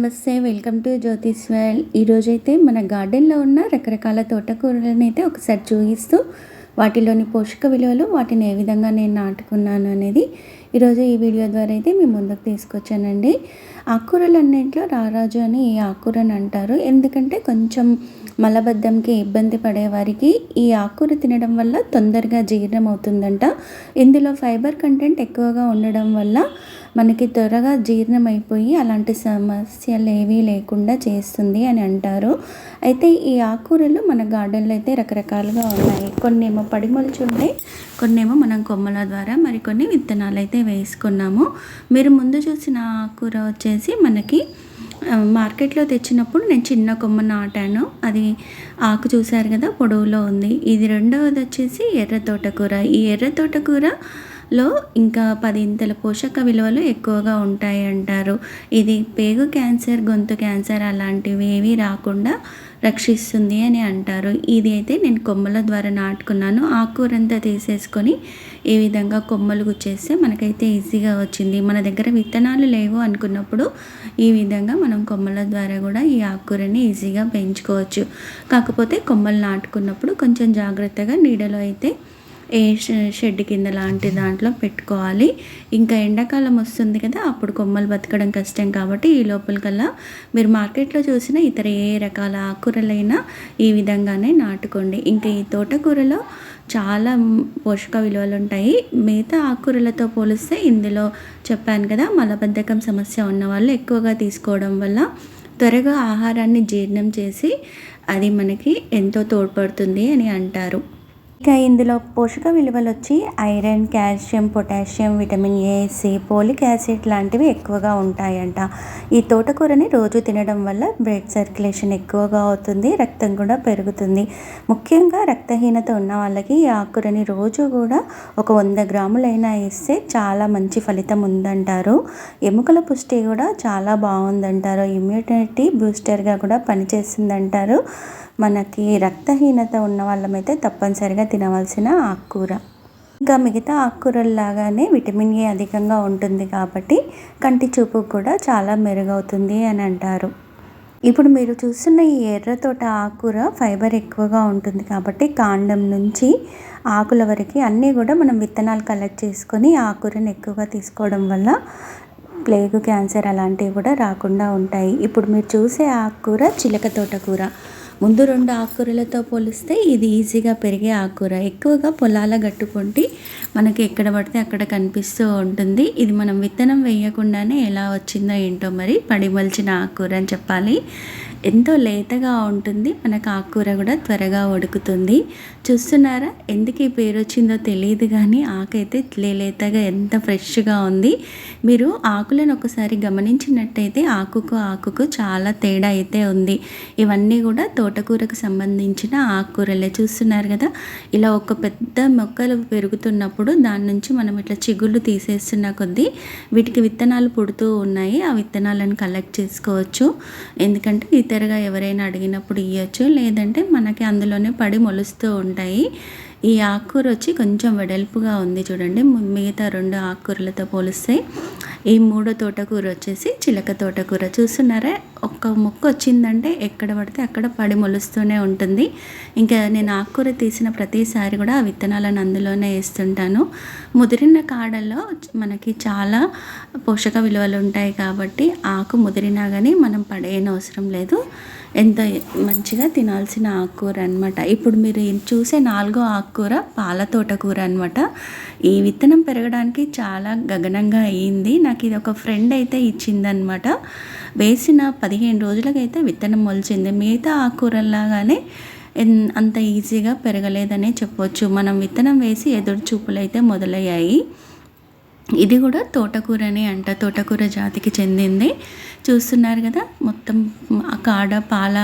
నమస్తే welcome to Jyothish well ఈరోజైతే మన గార్డెన్లో ఉన్న రకరకాల తోటకూరలను అయితే ఒకసారి చూపిస్తూ వాటిలోని పోషక విలువలు వాటిని ఏ విధంగా నేను నాటుకున్నాను అనేది ఈరోజు ఈ వీడియో ద్వారా అయితే మేము ముందుకు తీసుకొచ్చానండి. ఆకుకూరలు అన్నింటిలో రారాజు అని ఈ ఆకుకూరని అంటారు. ఎందుకంటే కొంచెం మలబద్ధంకి ఇబ్బంది పడేవారికి ఈ ఆకుకూర తినడం వల్ల తొందరగా జీర్ణం అవుతుందంట ఇందులో ఫైబర్ కంటెంట్ ఎక్కువగా ఉండడం వల్ల మనకి త్వరగా జీర్ణం అయిపోయి అలాంటి సమస్యలు ఏవీ లేకుండా చేస్తుంది అని అంటారు. అయితే ఈ ఆకుకూరలు మన గార్డెన్లో అయితే రకరకాలుగా ఉన్నాయి. కొన్ని ఏమో పడిమొలిచి ఉంటాయి కొన్ని ఏమో మనం కొమ్మల ద్వారా మరికొన్ని విత్తనాలు అయితే వేసుకున్నాము. మీరు ముందు చూసిన ఆకుకూర వచ్చేసి మనకి మార్కెట్లో తెచ్చినప్పుడు నేను చిన్న కొమ్మ నాటాను. అది ఆకు చూశారు కదా పొడవులో ఉంది. ఇది రెండవది వచ్చేసి ఎర్ర తోటకూర. ఈ ఎర్ర తోటకూర లో ఇంకా పదింతల పోషక విలువలు ఎక్కువగా ఉంటాయి అంటారు. ఇది పేగు క్యాన్సర్ గొంతు క్యాన్సర్ అలాంటివి ఏవి రాకుండా రక్షిస్తుంది అని అంటారు. ఇది అయితే నేను కొమ్మల ద్వారా నాటుకున్నాను. ఆకురంతా తీసేసుకొని ఈ విధంగా కొమ్మలు గుచ్చేస్తే మనకైతే ఈజీగా వచ్చింది. మన దగ్గర విత్తనాలు లేవు అనుకున్నప్పుడు ఈ విధంగా మనం కొమ్మల ద్వారా కూడా ఈ ఆకుకూరని ఈజీగా పెంచుకోవచ్చు. కాకపోతే కొమ్మలు నాటుకున్నప్పుడు కొంచెం జాగ్రత్తగా నీడలో అయితే ఏ షెడ్ కింద లాంటి దాంట్లో పెట్టుకోవాలి. ఇంకా ఎండాకాలం వస్తుంది కదా అప్పుడు కొమ్మలు బతకడం కష్టం కాబట్టి ఈ లోపలికల్లా మీరు మార్కెట్లో చూసిన ఇతర ఏ రకాల ఆకుకూరలైనా ఈ విధంగానే నాటుకోండి. ఇంకా ఈ తోటకూరలో చాలా పోషక విలువలు ఉంటాయి. మిగతా ఆకుకూరలతో పోలిస్తే ఇందులో చెప్పాను కదా మలబద్ధకం సమస్య ఉన్న వాళ్ళు ఎక్కువగా తీసుకోవడం వల్ల త్వరగా ఆహారాన్ని జీర్ణం చేసి అది మనకి ఎంతో తోడ్పడుతుంది అని అంటారు. ఇక ఇందులో పోషక విలువలు వచ్చి iron calcium potassium vitamin A C folic acid లాంటివి ఎక్కువగా ఉంటాయంట. ఈ తోటకూరని రోజు తినడం వల్ల బ్లడ్ సర్క్యులేషన్ ఎక్కువగా అవుతుంది రక్తం కూడా పెరుగుతుంది. ముఖ్యంగా రక్తహీనత ఉన్న వాళ్ళకి ఈ ఆకుకూరని రోజు కూడా ఒక వంద గ్రాములైనా ఇస్తే చాలా మంచి ఫలితం ఉందంటారు. ఎముకల పుష్టి కూడా చాలా బాగుందంటారు. ఇమ్యూనిటీ బూస్టర్గా కూడా పనిచేస్తుందంటారు. మనకి రక్తహీనత ఉన్న వాళ్ళమైతే తప్పనిసరిగా తినవలసిన ఆకుకూర. ఇంకా మిగతా ఆకుకూరల్లాగానే విటమిన్ ఏ అధికంగా ఉంటుంది కాబట్టి కంటి చూపు కూడా చాలా మెరుగవుతుంది అని అంటారు. ఇప్పుడు మీరు చూస్తున్న ఈ ఎర్రతోట ఆకుకూర ఫైబర్ ఎక్కువగా ఉంటుంది కాబట్టి కాండం నుంచి ఆకుల వరకు అన్నీ కూడా మనం విత్తనాలు కలెక్ట్ చేసుకొని ఆకుకూరను ఎక్కువగా తీసుకోవడం వల్ల ప్లేగు క్యాన్సర్ అలాంటివి కూడా రాకుండా ఉంటాయి. ఇప్పుడు మీరు చూసే ఆకుకూర చిలక తోట కూర ముందు రెండు ఆకుకూరలతో పోలిస్తే ఇది ఈజీగా పెరిగే ఆకుకూర. ఎక్కువగా పొలాల గట్టుకుంటి మనకి ఎక్కడ పడితే అక్కడ కనిపిస్తూ ఉంటుంది. ఇది మనం విత్తనం వేయకుండానే ఎలా వచ్చిందో ఏంటో మరి పడిమలిచిన ఆకుకూర అని చెప్పాలి. ఎంతో లేతగా ఉంటుంది. మనకు ఆకుకూర కూడా త్వరగా ఉడుకుతుంది. చూస్తున్నారా? ఎందుకు ఈ పేరు వచ్చిందో తెలియదు కానీ ఆకైతే లేతగా ఎంత ఫ్రెష్గా ఉంది. మీరు ఆకులను ఒకసారి గమనించినట్టయితే ఆకుకు ఆకుకు చాలా తేడా అయితే ఉంది. ఇవన్నీ కూడా తోటకూరకు సంబంధించిన ఆకుకూరలే. చూస్తున్నారు కదా? ఇలా ఒక పెద్ద మొక్కలు పెరుగుతున్నప్పుడు దాని నుంచి మనం ఇట్లా చిగుళ్ళు తీసేస్తున్న కొద్దీ వీటికి విత్తనాలు పుడుతూ ఉన్నాయి. ఆ విత్తనాలను కలెక్ట్ చేసుకోవచ్చు. ఎందుకంటే ఇతరుగా ఎవరైనా అడిగినప్పుడు ఇవ్వచ్చు లేదంటే మనకి అందులోనే పడి మొలుస్తూ ఉంటాయి. ఈ ఆకుకూర వచ్చి కొంచెం వెడల్పుగా ఉంది చూడండి. మిగతా రెండు ఆకుకూరలతో పోలిస్తే ఈ మూడో తోటకూర వచ్చేసి చిలక తోటకూర. చూస్తున్నారా? ఒక్క మొక్క వచ్చిందంటే ఎక్కడ పడితే అక్కడ పడి మొలుస్తూనే ఉంటుంది. ఇంకా నేను ఆకుకూర తీసిన ప్రతిసారి కూడా ఆ విత్తనాలను అందులోనే వేస్తుంటాను. ముదిరిన కాడల్లో మనకి చాలా పోషక విలువలు ఉంటాయి కాబట్టి ఆకు ముదిరినా కానీ మనం పడేయనవసరం లేదు. ఎంత మంచిగా తినాల్సిన ఆకుకూర అనమాట ఇప్పుడు మీరు చూసే నాలుగో ఆకుకూర పాల తోటకూర అనమాట ఈ విత్తనం పెరగడానికి చాలా గగనంగా అయ్యింది నాకు ఇది ఒక ఫ్రెండ్ అయితే ఇచ్చిందనమాట వేసిన పదిహేను రోజులకైతే విత్తనం మొలిచింది. మిగతా ఆకుకూరలాగానే అంత ఈజీగా పెరగలేదనే చెప్పవచ్చు మనం విత్తనం వేసి ఎదురు చూపులు అయితే మొదలయ్యాయి. ఇది కూడా తోటకూరనే అంట. తోటకూర జాతికి చెందింది. చూస్తున్నారు కదా మొత్తం కాడ పాల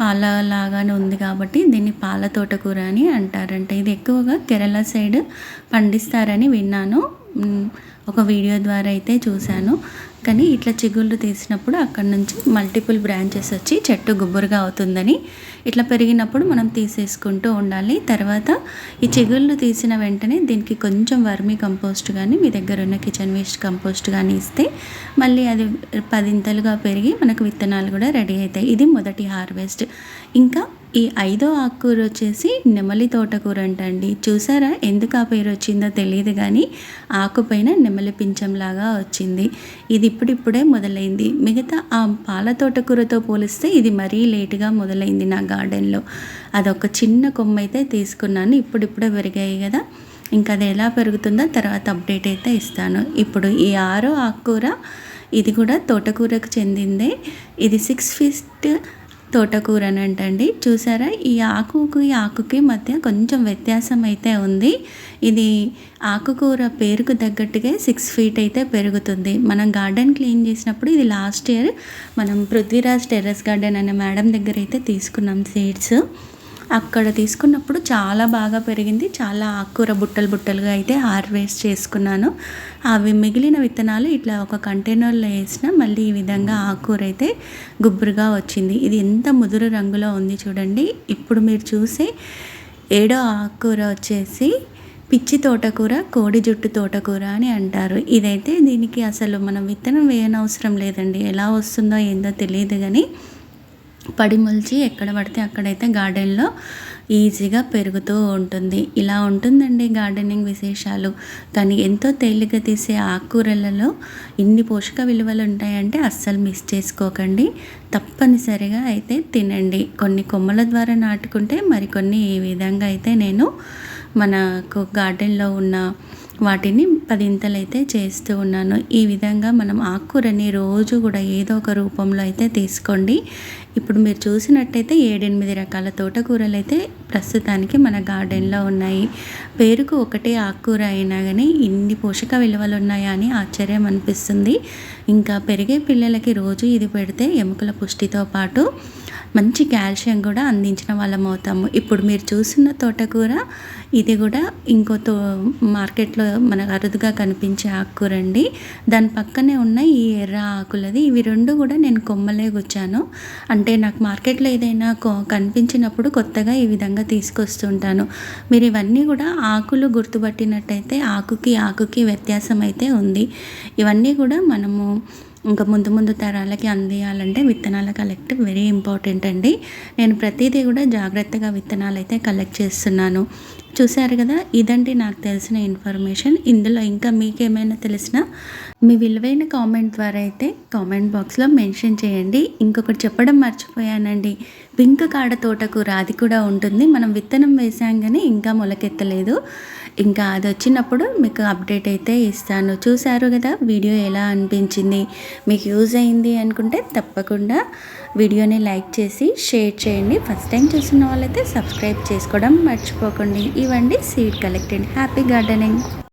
పాల లాగానే ఉంది కాబట్టి దీన్ని పాల తోటకూర అని అంటారంట. ఇది ఎక్కువగా కేరళ సైడ్ పండిస్తారని విన్నాను. ఒక వీడియో ద్వారా అయితే చూశాను. కానీ ఇట్లా చిగుళ్ళు తీసినప్పుడు అక్కడ నుంచి మల్టిపుల్ బ్రాంచెస్ వచ్చి చెట్టు గుబ్బురుగా అవుతుందని ఇట్లా పెరిగినప్పుడు మనం తీసేసుకుంటూ ఉండాలి. తర్వాత ఈ చిగుళ్ళు తీసిన వెంటనే దీనికి కొంచెం వర్మీ కంపోస్ట్ కానీ మీ దగ్గర ఉన్న కిచెన్ వేస్ట్ కంపోస్ట్ కానీ ఇస్తే మళ్ళీ అది పదింతలుగా పెరిగి మనకు విత్తనాలు కూడా రెడీ అవుతాయి. ఇది మొదటి హార్వెస్ట్. ఇంకా ఈ ఐదో ఆకుకూర వచ్చేసి నెమలి తోటకూర అంటండి చూసారా? ఎందుకు ఆ పేరు వచ్చిందో తెలియదు కానీ ఆకుపైన నెమలి పింఛంలాగా వచ్చింది. ఇది ఇప్పుడిప్పుడే మొదలైంది. మిగతా ఆ పాల తోటకూరతో పోలిస్తే ఇది మరీ లేటుగా మొదలైంది నా గార్డెన్లో. అదొక చిన్న కొమ్మ అయితే తీసుకున్నాను. ఇప్పుడిప్పుడే పెరిగాయి కదా. ఇంకా అది ఎలా పెరుగుతుందో తర్వాత అప్డేట్ అయితే ఇస్తాను. ఇప్పుడు ఈ ఆరో ఆకుకూర ఇది కూడా తోటకూరకు చెందిందే. ఇది సిక్స్ ఫీట్ తోటకూర అని అంటండి చూసారా? ఈ ఆకుకి ఈ ఆకుకి మధ్య కొంచెం వ్యత్యాసం అయితే ఉంది. ఇది ఆకుకూర పేరుకు తగ్గట్టుగా సిక్స్ ఫీట్ అయితే పెరుగుతుంది. మనం గార్డెన్ క్లీన్ చేసినప్పుడు ఇది లాస్ట్ ఇయర్ మనం పృథ్వీరాజ్ టెర్రస్ గార్డెన్ అనే మేడం దగ్గర అయితే తీసుకున్నాం సీడ్స్ అక్కడ తీసుకున్నప్పుడు చాలా బాగా పెరిగింది. చాలా ఆకుకూర బుట్టలు బుట్టలుగా అయితే హార్వెస్ట్ చేసుకున్నాను. అవి మిగిలిన విత్తనాలు ఇట్లా ఒక కంటైనర్లో వేసిన మళ్ళీ ఈ విధంగా ఆకుకూర అయితే గుబ్బురుగా వచ్చింది. ఇది ఎంత ముదురు రంగులో ఉంది చూడండి. ఇప్పుడు మీరు చూసే ఏడో ఆకుకూర వచ్చేసి పిచ్చి తోటకూర కోడి జుట్టు తోటకూర అని అంటారు. ఇదైతే దీనికి అసలు మనం విత్తనం వేయనవసరం లేదండి. ఎలా వస్తుందో ఏందో తెలియదు కానీ పడిమొలిచి ఎక్కడ పడితే అక్కడైతే గార్డెన్లో ఈజీగా పెరుగుతూ ఉంటుంది. ఇలా ఉంటుందండి గార్డెనింగ్ విశేషాలు. కానీ ఎంతో తేలిక తీసే ఆకుకూరలలో ఇన్ని పోషక విలువలు ఉంటాయంటే అస్సలు మిస్ చేసుకోకండి. తప్పనిసరిగా అయితే తినండి. కొన్ని కొమ్మల ద్వారా నాటుకుంటే మరికొన్ని ఈ విధంగా అయితే నేను మనకు గార్డెన్లో ఉన్న వాటిని పదింతలైతే చేస్తూ ఉన్నాను. ఈ విధంగా మనం ఆకుకూరని రోజు కూడా ఏదో ఒక రూపంలో అయితే తీసుకోండి. ఇప్పుడు మీరు చూసినట్టయితే ఏడెనిమిది రకాల తోటకూరలు అయితే ప్రస్తుతానికి మన గార్డెన్లో ఉన్నాయి. పేరుకు ఒకటే ఆకుకూర అయినా కానీ ఇన్ని పోషక విలువలు ఉన్నాయా అని ఆశ్చర్యం అనిపిస్తుంది. ఇంకా పెరిగే పిల్లలకి రోజు ఇది పెడితే ఎముకల పుష్టితో పాటు మంచి కాల్షియం కూడా అందించిన వాళ్ళం అవుతాము. ఇప్పుడు మీరు చూసిన తోటకూర ఇది కూడా ఇంకో తో మార్కెట్లో మనకు అరుదుగా కనిపించే ఆకుకూర అండి దాని పక్కనే ఉన్న ఈ ఎర్ర ఆకులది ఇవి రెండు కూడా నేను కొమ్మలే గుచ్చాను. అంటే నాకు మార్కెట్లో ఏదైనా కనిపించినప్పుడు కొత్తగా ఈ విధంగా తీసుకొస్తుంటాను. మీరు ఇవన్నీ కూడా ఆకులు గుర్తుపట్టినట్టయితే ఆకుకి ఆకుకి వ్యత్యాసం అయితే ఉంది. ఇవన్నీ కూడా మనము ఇంకా ముందు ముందు తరాలకి అందియాలంటే విత్తనాల కలెక్ట్ వెరీ ఇంపార్టెంట్ అండి. నేను ప్రతిదీ కూడా జాగ్రత్తగా విత్తనాలు అయితే కలెక్ట్ చేస్తున్నాను. చూశారు కదా? ఇదండి నాకు తెలిసిన ఇన్ఫర్మేషన్. ఇందులో ఇంకా మీకేమైనా తెలిసిన మీ విలువైన కామెంట్ ద్వారా అయితే కామెంట్ బాక్స్లో మెన్షన్ చేయండి. ఇంకొకటి చెప్పడం మర్చిపోయానండి. పింక్ కాడ తోటకు రాది కూడా ఉంటుంది. మనం విత్తనం వేసాం కానీ ఇంకా మొలకెత్తలేదు. ఇంకా అది వచ్చినప్పుడు మీకు అప్డేట్ అయితే ఇస్తాను. చూశారు కదా వీడియో ఎలా అనిపించింది మీకు యూజ్ అయింది అనుకుంటే తప్పకుండా వీడియోని లైక్ చేసి షేర్ చేయండి. ఫస్ట్ టైం చూసిన వాళ్ళైతే సబ్స్క్రైబ్ చేసుకోవడం మర్చిపోకండి. ఇవ్వండి. Seed collected happy gardening.